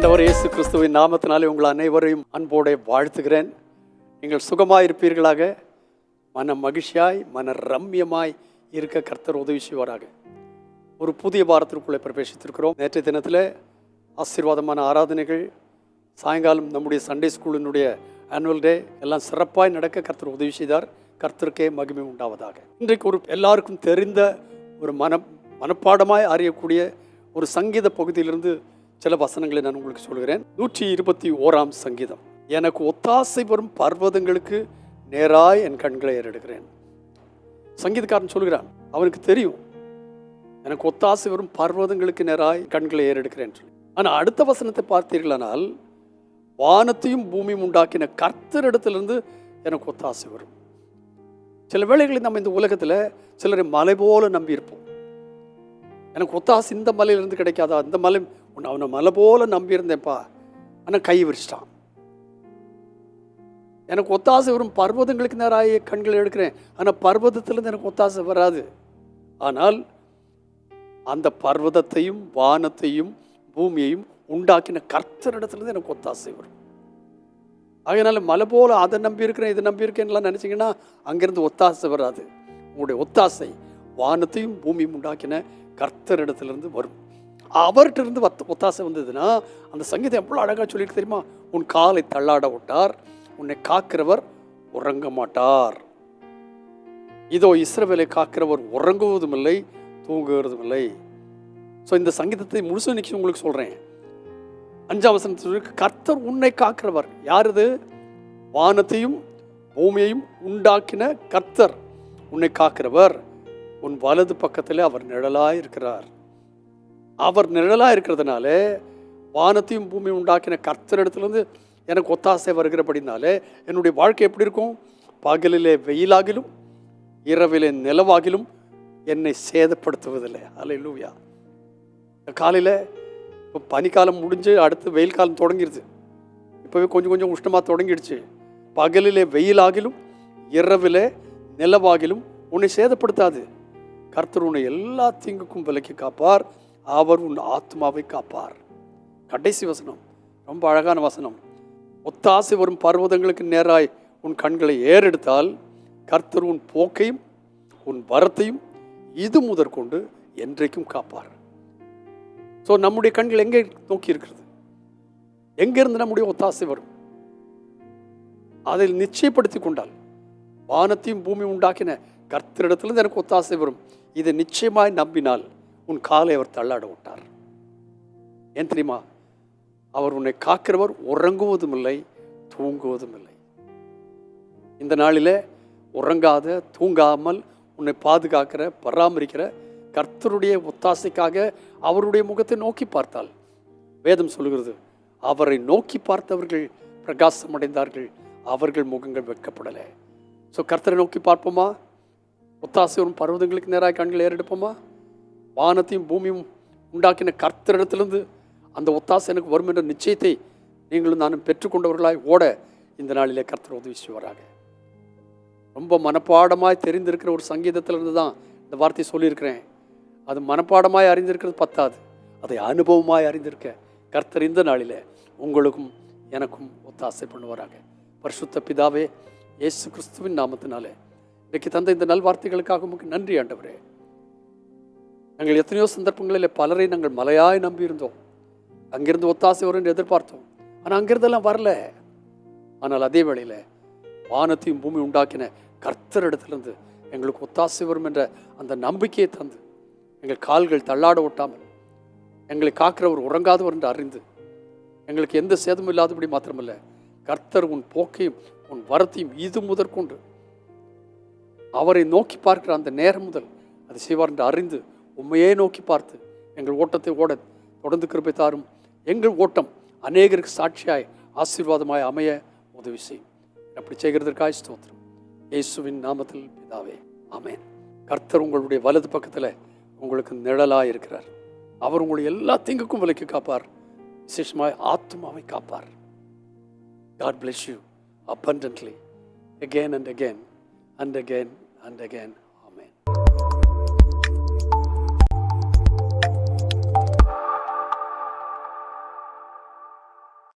ஆண்டவர் இயேசு கிறிஸ்துவின் நாமத்தினாலே உங்கள் அனைவரையும் அன்போடு வாழ்த்துகிறேன். நீங்கள் சுகமாக இருப்பீர்களாக. மன மகிழ்ச்சியாய் மன ரம்யமாய் இருக்க கர்த்தர் உதவி செய்வாராக. ஒரு புதிய வாரத்திற்குள்ளே பிரவேசித்திருக்கிறோம். நேற்றைய தினத்தில் ஆசீர்வாதமான ஆராதனைகள் சாயங்காலம் நம்முடைய சண்டே ஸ்கூலினுடைய ஆனுவல் டே எல்லாம் சிறப்பாய் நடக்க கர்த்தர் உதவி செய்தார். கர்த்தருக்கே மகிமை உண்டாவதாக. இன்றைக்கு ஒரு எல்லாருக்கும் தெரிந்த ஒரு மன மனப்பாடமாய் அறியக்கூடிய ஒரு சங்கீத பகுதியிலிருந்து சில வசனங்களை நான் உங்களுக்கு சொல்கிறேன். நூற்றி இருபத்தி ஓராம் சங்கீதம். எனக்கு ஒத்தாசை வரும் பர்வதங்களுக்கு நேராய் என் கண்களை ஏறெடுக்கிறேன். சங்கீதக்காரன் சொல்கிறான் அவனுக்கு தெரியும். எனக்கு ஒத்தாசை வரும் பர்வதங்களுக்கு நேராய் கண்களை ஏறெடுக்கிறேன். சொல்லி. ஆனால் அடுத்த வசனத்தை பார்த்தீர்களானால் வானத்தையும் பூமியும் உண்டாக்கின கர்த்தரிடத்திலிருந்து எனக்கு ஒத்தாசை வரும். சில வேளைகளில் நம்ம இந்த உலகத்தில் சிலரை மலை போல நம்பி இருப்போம் எனக்கு ஒத்தாசை இந்த மலையிலிருந்து கிடைக்காதா? இந்த மலை உன்னை அவனை மலை போல் நம்பியிருந்தேன்ப்பா. ஆனால் கை விரிச்சிட்டான். எனக்கு ஒத்தாசை வரும் பர்வதங்களுக்கு நேராக கண்களை எடுக்கிறேன். ஆனால் பர்வதத்திலேருந்து எனக்கு ஒத்தாசை வராது. ஆனால் அந்த பர்வதத்தையும் வானத்தையும் பூமியையும் உண்டாக்கின கர்த்தரிடத்துலேருந்து எனக்கு ஒத்தாசை வரும். அதனால் மலை போல் அதை நம்பியிருக்கிறேன் இதை நம்பியிருக்கேன்லாம் நினச்சிங்கன்னா அங்கேருந்து ஒத்தாசை வராது. உங்களுடைய ஒத்தாசை வானத்தையும் பூமியும் உண்டாக்கின கர்த்தரிடத்துலேருந்து வரும். அவர்கிட்ட இருந்து வத் ஒத்தாசை வந்ததுன்னா அந்த சங்கீதம் எவ்வளோ அழகாக சொல்லிட்டு தெரியுமா? உன் காலை தள்ளாட விட்டார் உன்னை காக்கிறவர் உறங்க மாட்டார். இதோ இஸ்ரவேலை காக்கிறவர் உறங்குவதும் இல்லை தூங்குவதும் இல்லை. ஸோ இந்த சங்கீதத்தை முழுசு நிற்க உங்களுக்கு சொல்கிறேன் அஞ்சாம் வசனத்தில் கர்த்தர் உன்னை காக்கிறவர். யார் இது? வானத்தையும் பூமியையும் உண்டாக்கின கர்த்தர் உன்னை காக்கிறவர். உன் வலது பக்கத்தில் அவர் நிழலாக இருக்கிறார். அவர் நிழலாக இருக்கிறதுனால வானத்தையும் பூமியும் உண்டாக்கின கர்த்தரிடத்துலேருந்து எனக்கு ஒத்தாசை வருகிறபடினாலே என்னுடைய வாழ்க்கை எப்படி இருக்கும்? பகலிலே வெயிலாகிலும் இரவிலே நிலவாகிலும் என்னை சேதப்படுத்துவதில்லை. அலை லூயா காலையில் இப்போ பனிக்காலம் முடிஞ்சு அடுத்து வெயில் காலம் தொடங்கிடுது இப்போவே கொஞ்சம் கொஞ்சம் உஷ்ணமாக தொடங்கிடுச்சு. பகலிலே வெயிலாகிலும் இரவிலே நிலவாகிலும் உன்னை சேதப்படுத்தாது. கர்த்தர் உன்னை எல்லா தீங்குக்கும் விலக்கி காப்பார். அவர் உன் ஆத்மாவை காப்பார். கடைசி வசனம். ரொம்ப அழகான வசனம். ஒத்தாசை வரும் பர்வதங்களுக்கு நேராய் உன் கண்களை ஏறெடுத்தால் கர்த்தர் உன் போக்கையும் உன் வரத்தையும் இது முதற்கொண்டு என்றைக்கும் காப்பார். ஸோ நம்முடைய கண்கள் எங்கே நோக்கி இருக்கிறது? எங்கிருந்து நம்முடைய ஒத்தாசை வரும்? அதில் நிச்சயப்படுத்தி கொண்டால் வானத்தையும் பூமி உண்டாக்கின கர்த்தரிடத்திலிருந்து எனக்கு ஒத்தாசை வரும். இதை நிச்சயமாய் நம்பினால் உன் காலை அவர் தள்ளாட விட்டார். ஏன் தெரியுமா? அவர் உன்னை காக்கிறவர் உறங்குவதும் இல்லை தூங்குவதும் இல்லை இந்த நாளில் உறங்காத தூங்காமல் உன்னை பாதுகாக்கிற பராமரிக்கிற கர்த்தருடைய ஒத்தாசைக்காக அவருடைய முகத்தை நோக்கி பார்த்தால் வேதம் சொல்கிறது அவரை நோக்கி பார்த்தவர்கள் பிரகாசம் அடைந்தார்கள் அவர்கள் முகங்கள் வெட்கப்படலை. ஸோ கர்த்தரை நோக்கி பார்ப்போமா? ஒத்தாசை வரும் பர்வதங்களுக்கு நேராக கண்கள் ஏறெடுப்போமா? வானத்தையும் பூமியும் உண்டாக்கின கர்த்தரிடத்திலிருந்து அந்த ஒத்தாசை எனக்கு வரும் என்ற நிச்சயத்தை நீங்களும் நானும் பெற்றுக்கொண்டவர்களாய் ஓட இந்த நாளிலே கர்த்தர் உதவி செய்வாராக. ரொம்ப மனப்பாடமாய் தெரிந்திருக்கிற ஒரு சங்கீதத்திலிருந்து தான் இந்த வார்த்தையை சொல்லியிருக்கிறேன். அது மனப்பாடமாய் அறிந்திருக்கிறது பத்தாது. அதை அனுபவமாய் அறிந்திருக்க கர்த்தர் இந்த நாளில் உங்களுக்கும் எனக்கும் ஒத்தாசை பண்ணுவாராக. பரிசுத்த பிதாவே இயேசு கிறிஸ்துவின் நாமத்தினாலே. இன்றைக்கு தந்த இந்த நல்வார்த்தைகளுக்காக உமக்கு நன்றி ஆண்டவரே. நாங்கள் எத்தனையோ சந்தர்ப்பங்களில் பலரை நாங்கள் மலையாய் நம்பியிருந்தோம். அங்கிருந்து ஒத்தாசை வரும் என்று எதிர்பார்த்தோம். ஆனால் அங்கிருந்தெல்லாம் வரல. ஆனால் அதே வேளையில் வானத்தையும் பூமி உண்டாக்கின கர்த்தரிடத்திலிருந்து எங்களுக்கு ஒத்தாசை வரும் என்ற அந்த நம்பிக்கையை தந்து எங்கள் கால்கள் தள்ளாட ஒட்டாமல் எங்களை காக்கிறவர் உறங்காதவர் என்று அறிந்து எங்களுக்கு எந்த சேதமும் இல்லாதபடி மாத்திரமல்ல கர்த்தர் உன் போக்கையும் உன் வரத்தையும் இது முதற்கொண்டு அவரை நோக்கி பார்க்கிற அந்த நேரம் முதல் அது செய்வார் என்று அறிந்து உண்மையே நோக்கி பார்த்து எங்கள் ஓட்டத்தை ஓட தொடர்ந்து கிருப்பை தாரும். எங்கள் ஓட்டம் அநேகருக்கு சாட்சியாய் ஆசீர்வாதமாய் அமைய உதவி செய்யும். அப்படி செய்கிறதற்காய் ஸ்தோத்திரம். இயேசுவின் நாமத்தில் பிதாவே அமேன் கர்த்தர் உங்களுடைய வலது பக்கத்தில் உங்களுக்கு நிழலாக இருக்கிறார். அவர் உங்களை எல்லா திங்குக்கும் விலைக்கு காப்பார். விசேஷமாய் ஆத்மாவை காப்பார். God bless you abundantly again and again and again and again.